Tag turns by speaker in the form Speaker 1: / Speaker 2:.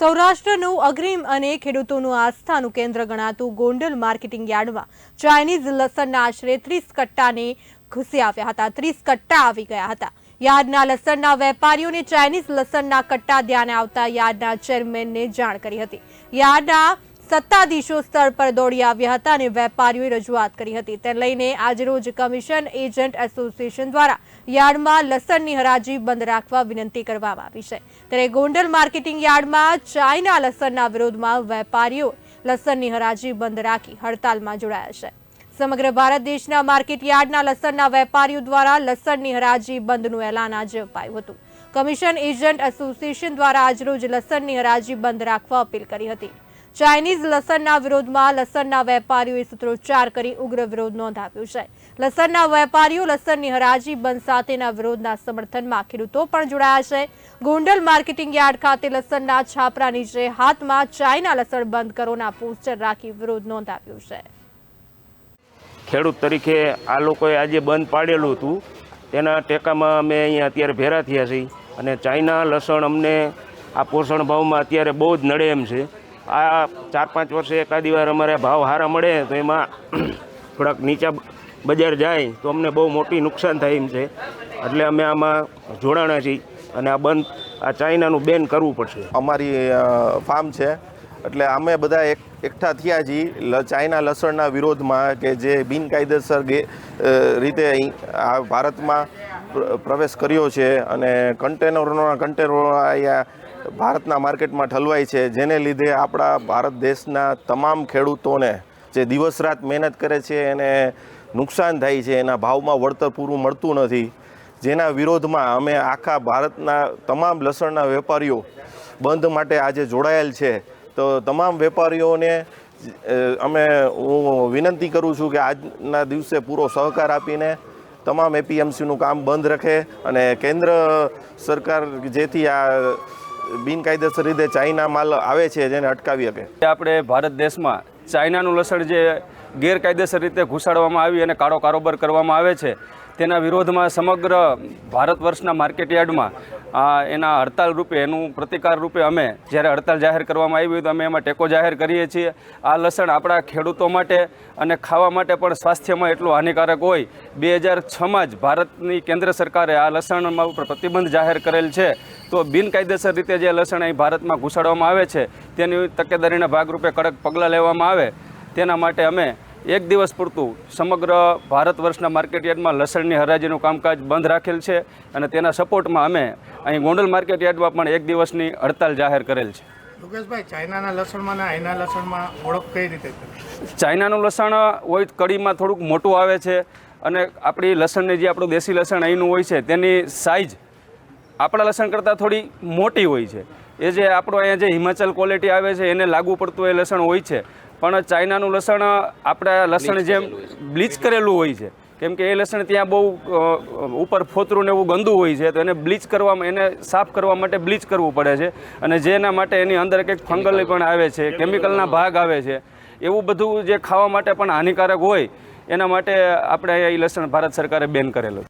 Speaker 1: સૌરાષ્ટ્રનું અગ્રીમ અને ખેડૂતોનું આસ્થાનું કેન્દ્ર ગણાતું ગોંડલ માર્કેટિંગ યાર્ડમાં ચાઇનીઝ લસણના આશરે ત્રીસ કટ્ટાને ઘૂસી આવ્યા હતા. ત્રીસ કટ્ટા આવી ગયા હતા. યાર્ડના લસણના વેપારીઓને ચાઇનીઝ લસણના કટ્ટા ધ્યાને આવતા યાર્ડના ચેરમેનને જાણ કરી હતી. યાર્ડના સત્તાધીશો સ્થળ પર દોડી આવ્યા હતા અને વેપારીઓએ રજૂઆત કરી હતી. તે લઈને આજરોજ કમિશન એજન્ટ એસોસિએશન દ્વારા યાર્ડમાં લસણની હરાજી બંધ રાખવા વિનંતી કરવામાં આવી છે. ત્યારે ગોંડલ માર્કેટિંગ યાર્ડમાં ચાઇના લસણના વિરોધમાં વેપારીઓ લસણની હરાજી બંધ રાખી હડતાલમાં જોડાયા છે. સમગ્ર ભારત દેશના માર્કેટ યાર્ડના લસણના વેપારીઓ દ્વારા લસણની હરાજી બંધનું એલાન આજે અપાયું હતું. કમિશન એજન્ટ એસોસિએશન દ્વારા આજરોજ લસણની હરાજી બંધ રાખવા અપીલ કરી હતી. ચાઇનીઝ લસણના વિરોધમાં લસણના વેપારીઓએ સૂત્રોચ્ચાર કરી ઉગ્ર વિરોધ નોંધાવ્યો છે. લસણના વેપારીઓ લસણની હરાજી બંધ સાથેના વિરોધના સમર્થનમાં ખેડૂતો પણ જોડાયા છે. ગોંડલ માર્કેટિંગ યાર્ડ ખાતે લસણના છાપરા નીચે હાથમાં ચાઇના લસણ બંધ કરોના પોસ્ટર રાખી વિરોધ નોંધાવ્યો છે.
Speaker 2: ખેડૂત તરીકે આ લોકોએ આજે બંધ પાડેલું હતું. તેના ટેકામાં અમે અહીંયા અત્યારે ભેરા થયા છીએ અને ચાઇના લસણ અમને આ પોષણ ભાવમાં અત્યારે બહુ જ નડે એમ છે. આ ચાર પાંચ વર્ષે એકાદી વાર અમારે ભાવ સારા મળે તો એમાં થોડાક નીચા બજાર જાય તો અમને બહુ મોટી નુકસાન થાય એમ છે. એટલે અમે આમાં જોડાણા છીએ અને આ બંધ, આ ચાઇનાનું બેન કરવું પડશે.
Speaker 3: અમારી ફાર્મ છે. એટલે અમે બધા એક, એકઠા થયા છીએ ચાઇના લસણના વિરોધમાં કે જે બિનકાયદેસર રીતે આ ભારતમાં પ્રવેશ કર્યો છે અને કન્ટેનરોના, કન્ટેનરો અહીંયા ભારતના માર્કેટમાં ઠલવાય છે, જેને લીધે આપણા ભારત દેશના તમામ ખેડૂતોને જે દિવસ રાત મહેનત કરે છે, એને નુકસાન થાય છે, એના ભાવમાં વળતર પૂરું મળતું નથી. જેના વિરોધમાં અમે આખા ભારતના તમામ લસણના વેપારીઓ બંધ માટે આજે જોડાયેલ છે. તો તમામ વેપારીઓને અમે હું વિનંતી કરું છું કે આજના દિવસે પૂરો સહકાર આપીને તમામ એપીએમસીનું કામ બંધ રાખે અને કેન્દ્ર સરકાર જેથી આ બિનકાયદેસર રીતે ચાઇના માલ આવે છે જેને અટકાવી શકે.
Speaker 4: આપણે ભારત દેશમાં ચાઇનાનું લસણ જે ગેરકાયદેસર રીતે ઘુસાડવામાં આવી અને કાળો કારોબાર કરવામાં આવે છે. તેના વિરોધમાં સમગ્ર ભારત વર્ષના માર્કેટ યાર્ડમાં, આ એના હડતાલ રૂપે, એનું પ્રતિકાર રૂપે અમે જ્યારે હડતાલ જાહેર કરવામાં આવી તો અમે એમાં ટેકો જાહેર કરીએ છીએ. આ લસણ આપણા ખેડૂતો માટે અને ખાવા માટે પણ સ્વાસ્થ્યમાં એટલું હાનિકારક હોય. બે હજાર છમાં જ ભારતની કેન્દ્ર સરકારે આ લસણમાં ઉપર પ્રતિબંધ જાહેર કરેલ છે. તો બિનકાયદેસર રીતે જે લસણ અહીં ભારતમાં ઘૂસાડવામાં આવે છે, તેની તકેદારીના ભાગરૂપે કડક પગલાં લેવામાં આવે. તેના માટે અમે એક દિવસ પૂરતું સમગ્ર ભારત વર્ષના માર્કેટ યાર્ડમાં લસણની હરાજીનું કામકાજ બંધ રાખેલ છે અને તેના સપોર્ટમાં અમે અહીં ગોંડલ માર્કેટ યાર્ડમાં પણ એક દિવસની હડતાલ જાહેર કરેલ છે.
Speaker 5: લોકેશભાઈ ચાઇનાના લસણમાં અહીંના લસણમાં ઓળખ કઈ રીતે
Speaker 4: ચાઇનાનું લસણ હોય કડીમાં થોડુંક મોટું આવે છે અને આપણી લસણની જે આપણું દેશી લસણ અહીંનું હોય છે તેની સાઇઝ આપણા લસણ કરતાં થોડી મોટી હોય છે. એ જે આપણો અહીંયા જે હિમાચલ ક્વોલિટી આવે છે એને લાગુ પડતું એ લસણ હોય છે. પણ ચાઇનાનું લસણ આપણા લસણ જેમ બ્લીચ કરેલું હોય છે. કેમ કે એ લસણ ત્યાં બહુ ઉપર ફોતરું ને એવું ગંદુ હોય છે તો એને બ્લીચ કરવામાં એને સાફ કરવા માટે બ્લીચ કરવું પડે છે. અને જેના માટે એની અંદર કંઈક ફંગલ પણ આવે છે કેમિકલના ભાગ આવે છે. એવું બધું જે ખાવા માટે પણ હાનિકારક હોય એના માટે આપણે એ લસણ ભારત સરકારે બેન કરેલું